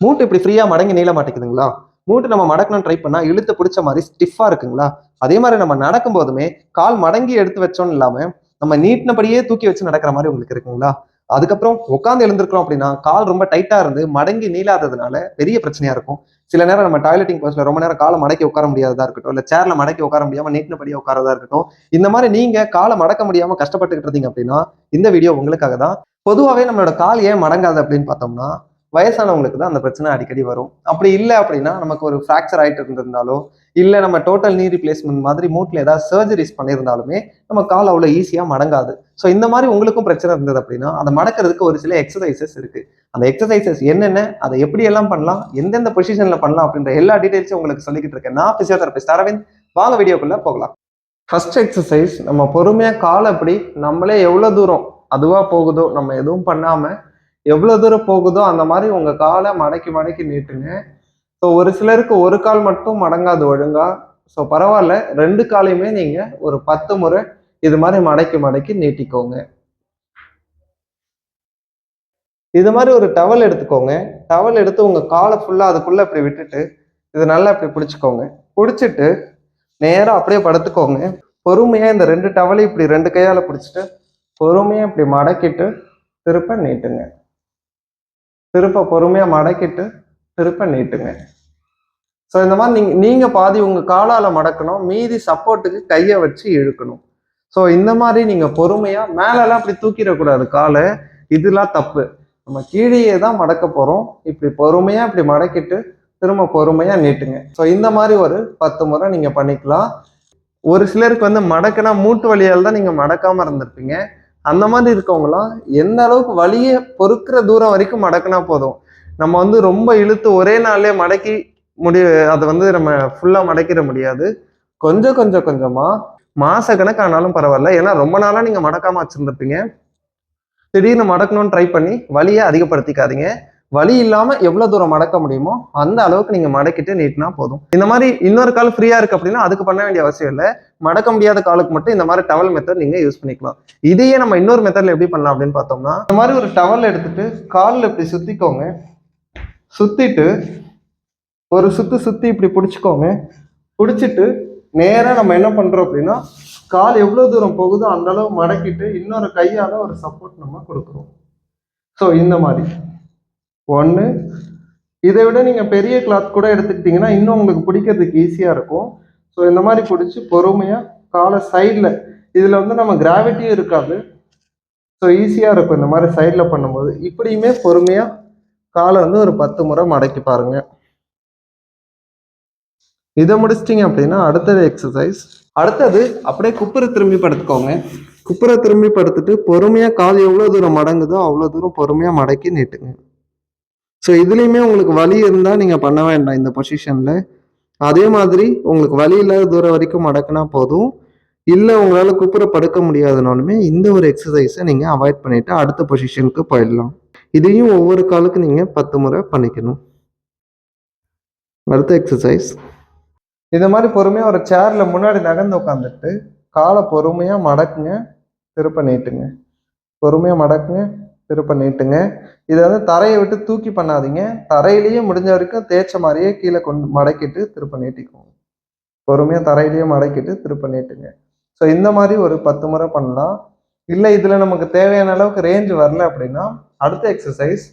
மூட்டு இப்படி ஃப்ரீயா மடங்கி நீள மாட்டேங்குதுங்களா? மூட்டு நம்ம மடக்கணும் ட்ரை பண்ணா இழுத்து பிடிச்ச மாதிரி ஸ்டிஃபா இருக்குங்களா? அதே மாதிரி நம்ம நடக்கும் போதுமே கால் மடங்கி எடுத்து வச்சோம்னு இல்லாம நம்ம நீட்டினபடியே தூக்கி வச்சு நடக்கிற மாதிரி உங்களுக்கு இருக்குங்களா? அதுக்கப்புறம் உட்காந்து எழுந்திருக்கிறோம் அப்படின்னா கால் ரொம்ப டைட்டா இருந்து மடங்கி நீளாததுனால பெரிய பிரச்சனையா இருக்கும். சில நேரம் நம்ம டாய்லெட்டிங் கோர்ஸ்ல ரொம்ப நேரம் காலை மடக்கி உட்கார முடியாததா இருக்கட்டும் இல்ல சேர்ல மடக்கி உட்கார முடியாம நீட்டினபடியே உட்காரதா இருக்கட்டும் இந்த மாதிரி நீங்க காலை மடக்க முடியாம கஷ்டப்பட்டுக்கிட்டு இருந்தீங்க அப்படின்னா இந்த வீடியோ உங்களுக்காக தான் பொதுவாகவே நம்மளோட கால் ஏன் மடங்காது அப்படின்னு பார்த்தோம்னா வயசானவங்களுக்கு தான் அந்த பிரச்சனை அடிக்கடி வரும். அப்படி இல்லை அப்படின்னா நமக்கு ஒரு ஃப்ராக்சர் ஆயிட்டு இருந்திருந்தாலோ இல்லை நம்ம டோட்டல் நீ ரிப்ளேஸ்மெண்ட் மாதிரி மூட்டில் ஏதாவது சர்ஜரிஸ் பண்ணியிருந்தாலுமே நம்ம கால் அவ்வளோ ஈஸியாக மடங்காது. ஸோ இந்த மாதிரி உங்களுக்கும் பிரச்சனை இருந்தது அப்படின்னா அதை மடக்கிறதுக்கு ஒரு சில எக்ஸசைசஸ் இருக்கு. அந்த எக்ஸசைசஸ் என்னென்ன அதை எப்படி எல்லாம் பண்ணலாம் எந்தெந்த பொசிஷனில் பண்ணலாம் அப்படின்ற எல்லா டீட்டெயில்ஸும் உங்களுக்கு சொல்லிக்கிட்டு இருக்கேன். நான் பிசியோதெரபிஸ்ட் அரவிந்த். வாங்க வீடியோக்குள்ளே போகலாம். ஃபர்ஸ்ட் எக்ஸசைஸ் நம்ம பொறுமையாக காலை அப்படி நம்மளே எவ்வளோ தூரம் அதுவாக போகுதோ நம்ம எதுவும் பண்ணாமல் எவ்வளோ தூரம் போகுதோ அந்த மாதிரி உங்கள் காலை மடக்கி மடக்கி நீட்டுங்க. ஸோ ஒரு சிலருக்கு ஒரு கால் மட்டும் மடங்காது ஒழுங்கா. ஸோ பரவாயில்ல. ரெண்டு காலையுமே நீங்கள் ஒரு பத்து முறை இது மாதிரி மடக்கி மடக்கி நீட்டிக்கோங்க. இது மாதிரி ஒரு டவல் எடுத்துக்கோங்க. டவல் எடுத்து உங்கள் காலை ஃபுல்லாக அதுக்குள்ளே இப்படி விட்டுட்டு இது நல்லா இப்படி பிடிச்சிக்கோங்க. பிடிச்சிட்டு நேராக அப்படியே படுத்துக்கோங்க. பொறுமையாக இந்த ரெண்டு டவலையும் இப்படி ரெண்டு கையால் பிடிச்சிட்டு பொறுமையாக இப்படி மடக்கிட்டு திருப்ப நீட்டுங்க. திருப்ப பொறுமையாக மடக்கிட்டு திருப்ப நீட்டுங்க. ஸோ இந்த மாதிரி நீங்கள் நீங்கள் பாதி உங்கள் காலால் மடக்கணும் மீதி சப்போர்ட்டுக்கு கையை வச்சு இழுக்கணும். ஸோ இந்த மாதிரி நீங்கள் பொறுமையாக மேலெல்லாம் அப்படி தூக்கிடக்கூடாது காலை. இதெல்லாம் தப்பு. நம்ம கீழேயே தான் மடக்க போகிறோம் இப்படி பொறுமையாக இப்படி மடக்கிட்டு திரும்ப பொறுமையாக நீட்டுங்க. ஸோ இந்த மாதிரி ஒரு பத்து முறை நீங்கள் பண்ணிக்கலாம். ஒரு சிலருக்கு வந்து மடக்குனா மூட்டு வலியால் தான் நீங்கள் மடக்காமல் இருந்திருப்பீங்க. அந்த மாதிரி இருக்கவங்களாம் எந்த அளவுக்கு வலியை பொறுக்கிற தூரம் வரைக்கும் மடக்குனா போதும். நம்ம வந்து ரொம்ப இழுத்து ஒரே நாள்லேயே மடக்கி முடி அதை வந்து நம்ம ஃபுல்லாக மடக்கிட முடியாது. கொஞ்சம் கொஞ்சம் கொஞ்சமாக மாச கணக்கானாலும் பரவாயில்ல. ஏன்னா ரொம்ப நாளாக நீங்கள் மடக்காம வச்சுருந்துருப்பீங்க. திடீர்னு மடக்கணும்னு ட்ரை பண்ணி வலியை அதிகப்படுத்திக்காதீங்க. வழி இல்லாமல் எவ்வளோ தூரம் மடக்க முடியுமோ அந்த அளவுக்கு நீங்கள் மடக்கிட்டு நீட்டினா போதும். இந்த மாதிரி இன்னொரு கால் ஃப்ரீயாக இருக்குது அப்படின்னா அதுக்கு பண்ண வேண்டிய அவசியம் இல்லை. மடக்க முடியாத காலுக்கு மட்டும் இந்த மாதிரி டவல் மெத்தட் நீங்க யூஸ் பண்ணிக்கலாம். இதையே நம்ம இன்னொரு மெத்தட்ல எப்படி பண்ணலாம் அப்படின்னு பார்த்தோம்னா இந்த மாதிரி ஒரு டவல் எடுத்துட்டு காலில் இப்படி சுத்திக்கோங்க. சுத்திட்டு ஒரு சுத்து சுத்தி இப்படி பிடிச்சிக்கோங்க. பிடிச்சிட்டு நேரா நம்ம என்ன பண்றோம் அப்படின்னா கால் எவ்வளவு தூரம் போகுதோ அந்த அளவு மடக்கிட்டு இன்னொரு கையால ஒரு சப்போர்ட் நம்ம கொடுக்குறோம். ஸோ இந்த மாதிரி. ஒன்று இதை விட நீங்கள் பெரிய கிளாத் கூட எடுத்துக்கிட்டிங்கன்னா இன்னும் உங்களுக்கு பிடிக்கிறதுக்கு ஈஸியாக இருக்கும். ஸோ இந்த மாதிரி பிடிச்சி பொறுமையாக காலை சைடில் இதில் வந்து நம்ம கிராவிட்டியும் இருக்காது. ஸோ ஈஸியாக இருக்கும் இந்த மாதிரி சைடில் பண்ணும்போது. இப்படியுமே பொறுமையாக காலை வந்து ஒரு பத்து முறை மடக்கி பாருங்க. இதை முடிச்சிட்டிங்க அப்படின்னா அடுத்தது எக்ஸசைஸ் அடுத்தது அப்படியே குப்புற திரும்பி படுத்துக்கோங்க. குப்புற திரும்பி படுத்துட்டு பொறுமையாக கால் எவ்வளோ தூரம் மடங்குதோ அவ்வளோ தூரம் பொறுமையாக மடக்கி நீட்டுங்க. ஸோ இதுலேயுமே உங்களுக்கு வலி இருந்தால் நீங்கள் பண்ண வேண்டாம் இந்த பொசிஷனில் அதே மாதிரி உங்களுக்கு வழி இல்லாத தூரம் வரைக்கும் மடக்குனா போதும். இல்லை உங்களால் குப்புற படுக்க முடியாதுனாலுமே இந்த ஒரு எக்ஸசைஸை நீங்கள் அவாய்ட் பண்ணிவிட்டு அடுத்த பொசிஷனுக்கு போயிடலாம். இதையும் ஒவ்வொரு காலுக்கு நீங்கள் பத்து முறை பண்ணிக்கணும். அடுத்த எக்ஸசைஸ் இது மாதிரி பொறுமையாக ஒரு சேரில் முன்னாடி நகர்ந்து உட்காந்துட்டு காலை பொறுமையாக மடக்குங்க திருப்ப நீட்டுங்க. பொறுமையாக மடக்குங்க திருப்ப நீட்டுங்க. இதை வந்து தரையை விட்டு தூக்கி பண்ணாதீங்க. தரையிலேயே முடிஞ்ச வரைக்கும் தேய்ச்ச மாதிரியே கீழே கொண்டு மடக்கிட்டு திருப்ப நீட்டிக்கோங்க. பொறுமையாக தரையிலேயே மடக்கிட்டு திருப்ப நீட்டுங்க. ஸோ இந்த மாதிரி ஒரு பத்து முறை பண்ணலாம். இல்லை இதில் நமக்கு தேவையான அளவுக்கு ரேஞ்சு வரல அப்படின்னா அடுத்த எக்ஸசைஸ்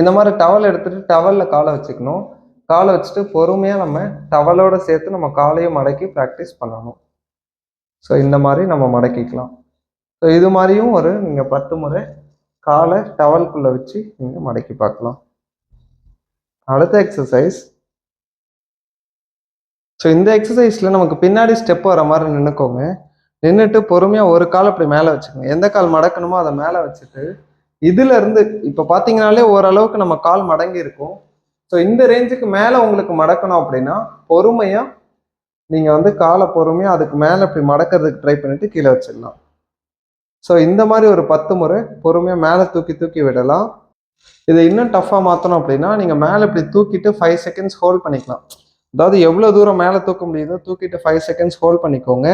இந்த மாதிரி டவல் எடுத்துகிட்டு டவலில் காலை வச்சுக்கணும். காலை வச்சுட்டு பொறுமையாக நம்ம டவலோட சேர்த்து நம்ம காலையும் மடக்கி ப்ராக்டிஸ் பண்ணணும். ஸோ இந்த மாதிரி நம்ம மடக்கிக்கலாம். ஸோ இது மாதிரியும் ஒரு நீங்கள் பத்து முறை காலை டவல்குள்ளே வச்சு நீங்கள் மடக்கி பார்க்கலாம். அடுத்த எக்ஸசைஸ் ஸோ இந்த எக்ஸசைஸில் நமக்கு பின்னாடி ஸ்டெப் வர மாதிரி நின்றுக்கோங்க நின்றுட்டு பொறுமையாக ஒரு கால் அப்படி மேலே வச்சுக்கோங்க. எந்த கால் மடக்கணுமோ அதை மேலே வச்சுட்டு இதுலேருந்து இப்போ பார்த்தீங்கனாலே ஓரளவுக்கு நம்ம கால் மடங்கி இருக்கும். ஸோ இந்த ரேஞ்சுக்கு மேலே உங்களுக்கு மடக்கணும் அப்படின்னா பொறுமையாக நீங்கள் வந்து காலை பொறுமையாக அதுக்கு மேலே இப்படி மடக்கிறதுக்கு ட்ரை பண்ணிவிட்டு கீழே வச்சிடலாம். ஸோ இந்த மாதிரி ஒரு பத்து முறை பொறுமையாக மேலே தூக்கி தூக்கி விடலாம். இதை இன்னும் டஃப்பாக மாற்றணும் அப்படின்னா நீங்கள் மேலே இப்படி தூக்கிட்டு ஃபைவ் செகண்ட்ஸ் ஹோல்ட் பண்ணிக்கலாம். அதாவது எவ்வளோ தூரம் மேலே தூக்க முடியுதோ தூக்கிட்டு ஃபைவ் செகண்ட்ஸ் ஹோல்ட் பண்ணிக்கோங்க.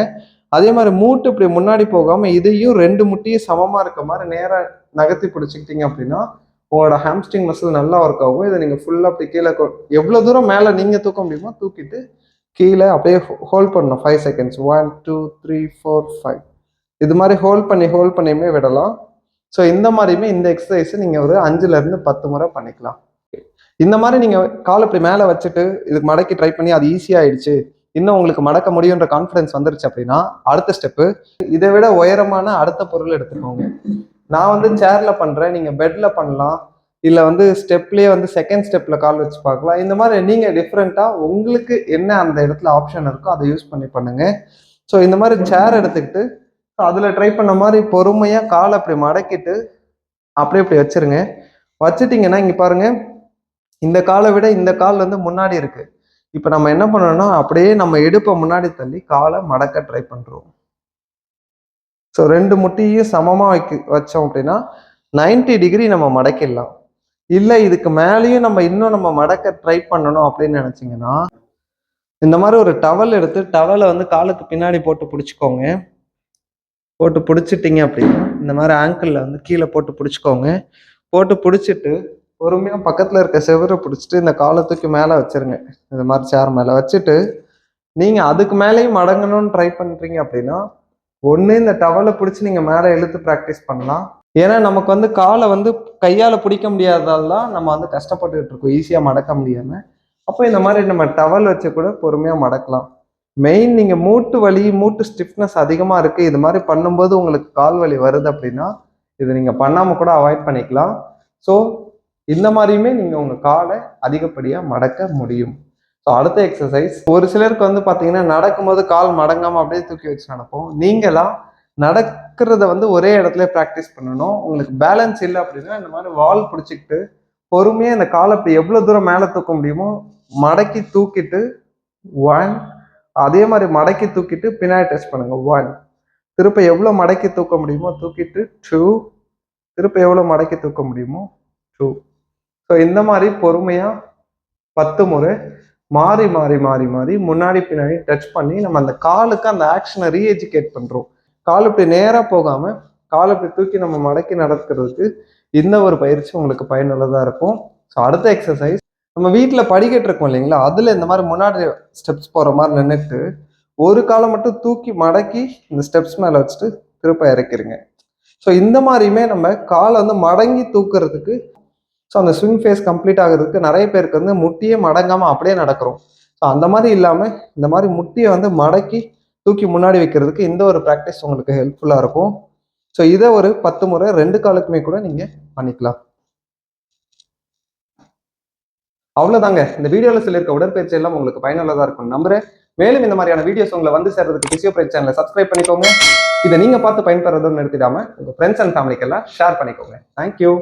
அதே மாதிரி மூட்டு இப்படி முன்னாடி போகாமல் இதையும் ரெண்டு முட்டியும் சமமாக இருக்க மாதிரி நேராக நகர்த்தி பிடிச்சிக்கிட்டீங்க அப்படின்னா உங்களோட ஹாம்ஸ்டிங் மசில் நல்லா ஒர்க் ஆகும். இதை நீங்கள் ஃபுல்லாக அப்படி கீழே கொ- எவ்வளோ தூரம் மேலே நீங்கள் தூக்க முடியுமோ தூக்கிட்டு கீழே அப்படியே ஹோல்ட் பண்ணணும் five seconds one two three four five இது மாதிரி ஹோல்ட் பண்ணி ஹோல்ட் பண்ணியுமே விடலாம். ஸோ இந்த மாதிரியுமே இந்த எக்ஸசைஸை நீங்கள் ஒரு அஞ்சுலேருந்து பத்து முறை பண்ணிக்கலாம். இந்த மாதிரி நீங்கள் கால் இப்படி மேலே வச்சுட்டு இதுக்கு மடக்கி ட்ரை பண்ணி அது ஈஸியாகிடுச்சு இன்னும் உங்களுக்கு மடக்க முடியுன்ற கான்ஃபிடன்ஸ் வந்துருச்சு அப்படின்னா அடுத்த ஸ்டெப்பு இதை விட உயரமான அடுத்த பொருள் எடுத்துக்கோங்க. நான் வந்து சேரில் பண்ணுறேன் நீங்கள் பெட்டில் பண்ணலாம். இல்லை வந்து ஸ்டெப்லேயே வந்து செகண்ட் ஸ்டெப்பில் கால் வச்சு பார்க்கலாம். இந்த மாதிரி நீங்கள் டிஃப்ரெண்ட்டாக உங்களுக்கு என்ன அந்த இடத்துல ஆப்ஷன் இருக்கோ அதை யூஸ் பண்ணி பண்ணுங்கள் ஸோ இந்த மாதிரி சேர் எடுத்துக்கிட்டு ஸோ அதில் ட்ரை பண்ண மாதிரி பொறுமையாக காலை அப்படி மடக்கிட்டு அப்படியே இப்படி வச்சிருங்க. வச்சுட்டிங்கன்னா இங்கே பாருங்கள் இந்த காலை விட இந்த கால் வந்து முன்னாடி இருக்குது இப்போ நம்ம என்ன பண்ணணும்னா அப்படியே நம்ம இடுப்பை முன்னாடி தள்ளி காலை மடக்க ட்ரை பண்ணுறோம் ஸோ ரெண்டு முட்டியும் சமமாக வைக்க வச்சோம் அப்படின்னா 90 டிகிரி நம்ம மடக்கிடலாம். இல்லை இதுக்கு மேலேயும் நம்ம இன்னும் நம்ம மடக்க ட்ரை பண்ணணும் அப்படின்னு நினச்சிங்கன்னா இந்த மாதிரி ஒரு டவல் எடுத்து டவலை வந்து காலுக்கு பின்னாடி போட்டு பிடிச்சிக்கோங்க. போட்டு பிடிச்சிட்டிங்க அப்படின்னா இந்த மாதிரி ஆங்கிளில் வந்து கீழே போட்டு பிடிச்சிக்கோங்க. போட்டு பிடிச்சிட்டு பொறுமையாக பக்கத்தில் இருக்க செவரை பிடிச்சிட்டு இந்த காலை தூக்கி மேலே வச்சிருங்க. இந்த மாதிரி சேர் மேலே வச்சுட்டு நீங்கள் அதுக்கு மேலேயும் மடங்கணும்னு ட்ரை பண்ணுறீங்க அப்படின்னா ஒன்று இந்த டவலை பிடிச்சி நீங்கள் மேலே இழுத்து ப்ராக்டிஸ் பண்ணலாம். ஏன்னா நமக்கு வந்து காலை வந்து கையால் பிடிக்க முடியாததால் தான் நம்ம வந்து கஷ்டப்பட்டுக்கிட்டு இருக்கோம். ஈஸியாக மடக்க முடியாமல் அப்போ இந்த மாதிரி நம்ம டவல் வச்சு கூட பொறுமையாக மடக்கலாம். மெயின் நீங்கள் மூட்டு வலி மூட்டு ஸ்டிஃப்னஸ் அதிகமாக இருக்குது இது மாதிரி பண்ணும்போது உங்களுக்கு கால் வலி வருது அப்படின்னா இது நீங்கள் பண்ணாமல் கூட அவாய்ட் பண்ணிக்கலாம். ஸோ இந்த மாதிரியுமே நீங்கள் உங்கள் காலை அதிகப்படியாக மடக்க முடியும். ஸோ அடுத்த எக்ஸசைஸ் ஒரு சிலருக்கு வந்து பார்த்தீங்கன்னா நடக்கும்போது கால் மடங்காமல் அப்படியே தூக்கி வச்சு நடப்போம். நீங்களாம் நடக்கிறத வந்து ஒரே இடத்துல ப்ராக்டிஸ் பண்ணணும். உங்களுக்கு பேலன்ஸ் இல்லை அப்படின்னா இந்த மாதிரி வால் பிடிச்சிக்கிட்டு பொறுமையாக இந்த காலை இப்படி எவ்வளோ தூரம் மேலே தூக்க முடியுமோ மடக்கி தூக்கிட்டு ஒன் அதே மாதிரி மடக்கி தூக்கிட்டு பின்னாடி டச் பண்ணுங்க. ஒன் திருப்ப எவ்வளோ மடக்கி தூக்க முடியுமோ தூக்கிட்டு டூ திருப்ப எவ்வளோ மடக்கி தூக்க முடியுமோ டூ ஸோ இந்த மாதிரி பொறுமையாக பத்து முறை மாறி மாறி மாறி மாறி முன்னாடி பின்னாடி டச் பண்ணி நம்ம அந்த காலுக்கு அந்த ஆக்ஷனை ரீஎஜுகேட் பண்ணுறோம் கால் இப்படி நேராக போகாமல் கால் இப்படி தூக்கி நம்ம மடக்கி நடக்கிறதுக்கு இந்த ஒரு பயிற்சி உங்களுக்கு பயனுள்ளதாக இருக்கும். ஸோ அடுத்த எக்ஸசைஸ் நம்ம வீட்டில் படிக்கட்டு இருக்கோம் இல்லைங்களா? அதில் இந்த மாதிரி முன்னாடி ஸ்டெப்ஸ் போகிற மாதிரி நின்றுட்டு ஒரு காலை மட்டும் தூக்கி மடக்கி இந்த ஸ்டெப்ஸ் மேலே வச்சுட்டு திருப்ப இறக்கிருங்க. ஸோ இந்த மாதிரியுமே நம்ம காலை வந்து மடங்கி தூக்குறதுக்கு ஸோ அந்த ஸ்விங் ஃபேஸ் கம்ப்ளீட் ஆகுறதுக்கு நிறைய பேருக்கு வந்து முட்டியே மடங்காமல் அப்படியே நடக்கிறோம். ஸோ அந்த மாதிரி இல்லாமல் இந்த மாதிரி முட்டியை வந்து மடக்கி தூக்கி முன்னாடி வைக்கிறதுக்கு இந்த ஒரு ப்ராக்டிஸ் உங்களுக்கு ஹெல்ப்ஃபுல்லாக இருக்கும். ஸோ இதை ஒரு பத்து முறை ரெண்டு காலுக்குமே கூட நீங்கள் பண்ணிக்கலாம். அவ்வளோதாங்க இந்த வீடியோவில் சொல்லியிருக்க உடற்பயிற்சி எல்லாம் உங்களுக்கு பயனுள்ளதாக இருக்கும் நம்புறேன். மேலும் இந்த மாதிரியான வீடியோஸ் உங்களை வந்து சேர்றதுக்கு பிசியோபிரைட் சேனலை சப்ஸ்கிரைப் பண்ணிக்கோங்க. இதை நீங்கள் பார்த்து பயன்பெறதுன்னு நிறுத்திடாம உங்கள் ஃப்ரெண்ட்ஸ் அண்ட் ஃபேமிலிக்கெல்லாம் ஷேர் பண்ணிக்கோங்க. Thank you